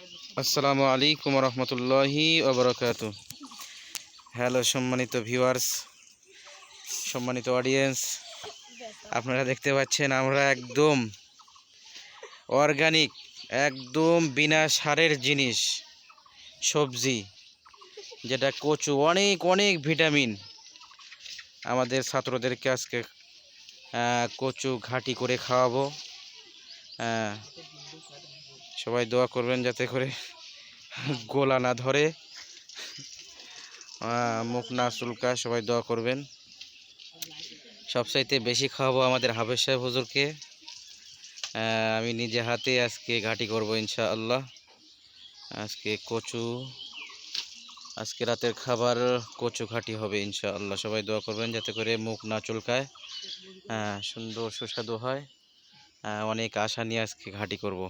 আসসালামু আলাইকুম রহমতুল্লাহি ওবরাকাতু। হ্যালো সম্মানিত ভিউয়ার্স, সম্মানিত অডিয়েন্স, আপনারা দেখতে পাচ্ছেন আমরা একদম অর্গানিক, একদম বিনা সারের জিনিস, সবজি, যেটা কচু, অনেক অনেক ভিটামিন আমাদের ছাত্রদেরকে আজকে কচু ঘাটি করে খাওয়াবো। সবাই দোয়া করবেন যাতে করে গোলা না ধরে। মুখ না চুলকায় সবাই দোয়া করবেন। সবচাইতে বেশি খাওয়াবো আমাদের হাফেজ সাহেব হুজুরকে। আমি নিজে হাতে আজকে ঘাটি করব ইনশাআল্লাহ। আজকে কচু আজকে রাতের খাবার কচু ঘাটি হবে ইনশাআল্লাহ। সবাই দোয়া করবেন যাতে করে মুখ না চুলকায়। আহ, সুন্দর সুস্বাদু হয়। অনেক আশা নিয়ে আজকে ঘাঁটি করব।